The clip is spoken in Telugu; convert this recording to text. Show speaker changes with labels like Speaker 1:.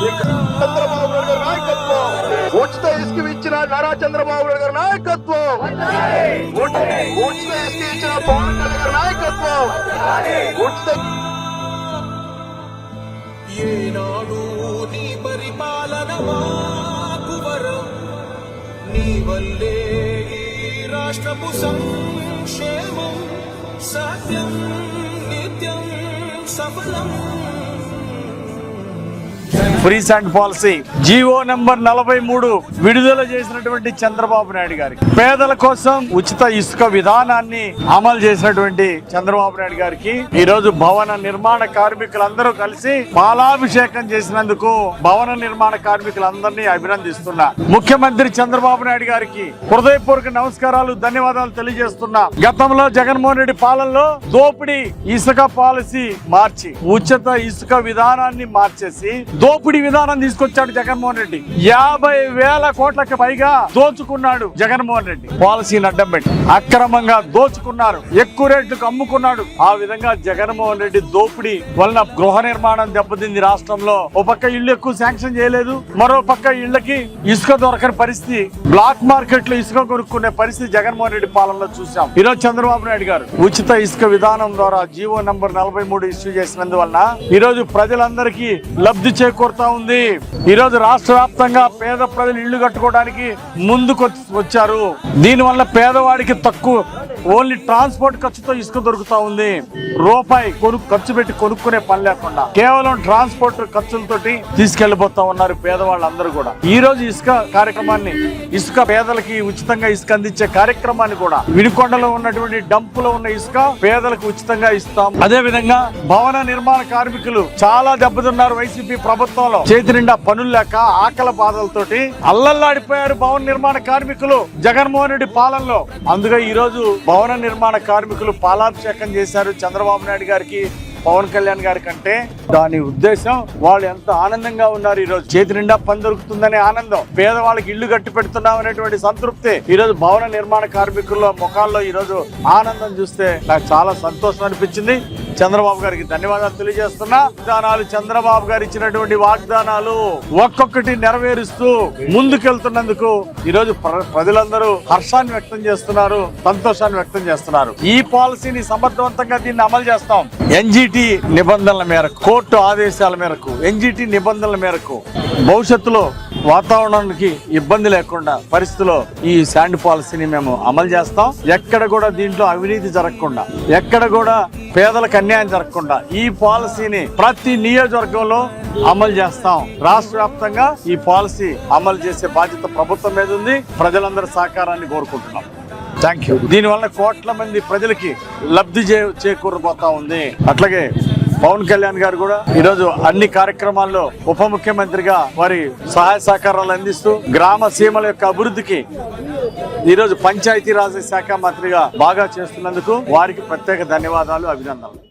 Speaker 1: చంద్రబాబు నాయుడు గారి నాయకత్వం. ఉచిత ఇసుక ఇచ్చిన నారా చంద్రబాబు నాయుడు గారి నాయకత్వం. ఉచిత ఉచిత ఇసుక ఇచ్చిన పవన్ కళ్యాణ్ గారి నాయకత్వం. ఉచిత
Speaker 2: ఏనాడు నీ పరిపాలన నీ వల్లే రాష్ట్రపు సంక్షేమం సత్యం నిత్యం సఫలం.
Speaker 3: Free sand policy. GO number నలభై మూడు విడుదల చేసినటువంటి చంద్రబాబు నాయుడు గారికి. పేదల కోసం ఉచిత ఇసుక విధానాన్ని అమలు చేసినటువంటి చంద్రబాబు నాయుడు గారికి. ఈ రోజు భవన నిర్మాణ కార్మికులందరూ కలిసి పాలాభిషేకం చేసినందుకు భవన నిర్మాణ కార్మికులందరినీ అభినందిస్తున్నా. ముఖ్యమంత్రి చంద్రబాబు నాయుడు గారికి హృదయపూర్వక నమస్కారాలు ధన్యవాదాలు తెలియజేస్తున్నా. గతంలో జగన్మోహన్ రెడ్డి పాలనలో దోపిడీ ఇసుక పాలసీ మార్చి ఉచిత ఇసుక విధానాన్ని మార్చేసి దోపిడీ విధానం తీసుకొచ్చాడు జగన్మోహన్ రెడ్డి. యాభై వేల కోట్లకి పైగా దోచుకున్నాడు జగన్మోహన్ రెడ్డి. పాలసీని అడ్డం పెట్టి అక్రమంగా దోచుకున్నారు. ఎక్కువ రేట్లకు అమ్ముకున్నాడు. ఆ విధంగా జగన్మోహన్ రెడ్డి దోపిడీ వలన గృహ నిర్మాణం దెబ్బతింది రాష్ట్రంలో. ఓ పక్క ఇల్లు ఎక్కువ శాంక్షన్ చేయలేదు. మరో పక్క ఇళ్ళకి ఇసుక దొరకని పరిస్థితి. బ్లాక్ మార్కెట్లో ఇసుక కొనుక్కునే పరిస్థితి జగన్మోహన్ రెడ్డి పాలనలో చూసాం ఈరోజు చంద్రబాబు నాయుడు గారు ఉచిత ఇసుక విధానం ద్వారా జీవో నంబర్ నలభై మూడు ఇష్యూ చేసినందువలన ఈ రోజు ప్రజలందరికీ లబ్ధి చేకూరుతా ఉంది. ఈ రోజు రాష్ట్ర వ్యాప్తంగా పేద ప్రజలు ఇళ్ళు కట్టుకోవడానికి ముందుకు వచ్చి- వచ్చారు. దీనివల్ల పేదవాడికి తక్కువ ఓన్లీ ట్రాన్స్పోర్ట్ ఖర్చుతో ఇసుక దొరుకుతా ఉంది. రూపాయి కొను ఖర్చు పెట్టి కొనుక్కునే పని లేకుండా కేవలం ట్రాన్స్పోర్ట్ ఖర్చులతోటి తీసుకెళ్ళిపోతా ఉన్నారు పేదవాళ్ళందరూ కూడా. ఈ రోజు ఇసుక కార్యక్రమాన్ని ఇసుక పేదలకి ఉచితంగా ఇసుక అందించే కార్యక్రమాన్ని కూడా వినుకొండలో ఉన్నటువంటి డంప్లో ఉన్న ఇసుక పేదలకు ఉచితంగా ఇస్తాం. అదే విధంగా భవన నిర్మాణ కార్మికులు చాలా దెబ్బతిన్నారు. వైసీపీ ప్రభుత్వం ప్రభుత్వంలో చేతి నిండా పనులు లేక ఆకల బాధలతోటి అల్లల్లాడిపోయారు భవన నిర్మాణ కార్మికులు జగన్మోహన్ రెడ్డి పాలనలో. అందుకే ఈ రోజు భవన నిర్మాణ కార్మికులు పాలాభిషేకం చేశారు చంద్రబాబు నాయుడు గారికి పవన్ కళ్యాణ్ గారి కంటే. దాని ఉద్దేశం వాళ్ళు ఎంత ఆనందంగా ఉన్నారు ఈ రోజు చేతి నిండా పని దొరుకుతుందనే ఆనందం. పేదవాళ్ళకి ఇల్లు కట్టి పెడుతున్నాం అనేటువంటి సంతృప్తి ఈ రోజు భవన నిర్మాణ కార్మికుల ముఖాల్లో ఈ రోజు ఆనందం చూస్తే నాకు చాలా సంతోషం అనిపించింది. చంద్రబాబు గారికి ధన్యవాదాలు తెలియజేస్తున్నా. వాగ్దానాలు చంద్రబాబు గారు ఇచ్చినటువంటి వాగ్దానాలు ఒక్కొక్కటి నెరవేరుస్తూ ముందుకెళ్తున్నందుకు ఈ రోజు ప్ర- ప్రజలందరూ హర్షాన్ని వ్యక్తం చేస్తున్నారు సంతోషాన్ని వ్యక్తం చేస్తున్నారు. ఈ పాలసీని సమర్థవంతంగా దీన్ని అమలు చేస్తాం. ఎన్జిటి నిబంధనల మేరకు కోర్టు ఆదేశాల మేరకు ఎన్జిటి నిబంధనల మేరకు భవిష్యత్తులో వాతావరణానికి ఇబ్బంది లేకుండా పరిస్థితిలో ఈ శాండ్ పాలసీని మేము అమలు చేస్తాం. ఎక్కడ కూడా దీంట్లో అవినీతి జరగకుండా ఎక్కడ కూడా పేదలకు అన్యాయం జరగకుండా ఈ పాలసీని ప్రతి నియోజకవర్గంలో అమలు చేస్తాం. రాష్ట్ర వ్యాప్తంగా ఈ పాలసీ అమలు చేసే బాధ్యత ప్రభుత్వం మీద ఉంది. ప్రజలందరి సహకారాన్ని కోరుకుంటున్నాం. థ్యాంక్ యూ దీనివల్ల కోట్ల మంది ప్రజలకి లబ్ధి చేకూరబోతా ఉంది. అట్లాగే పవన్ కళ్యాణ్ గారు కూడా ఈరోజు అన్ని కార్యక్రమాల్లో ఉప ముఖ్యమంత్రిగా వారి సహాయ సహకారాలు అందిస్తూ గ్రామ సీమల యొక్క అభివృద్ధికి ఈరోజు పంచాయతీరాజ్ శాఖ మంత్రిగా బాగా చేస్తున్నందుకు వారికి ప్రత్యేక ధన్యవాదాలు అభినందనలు.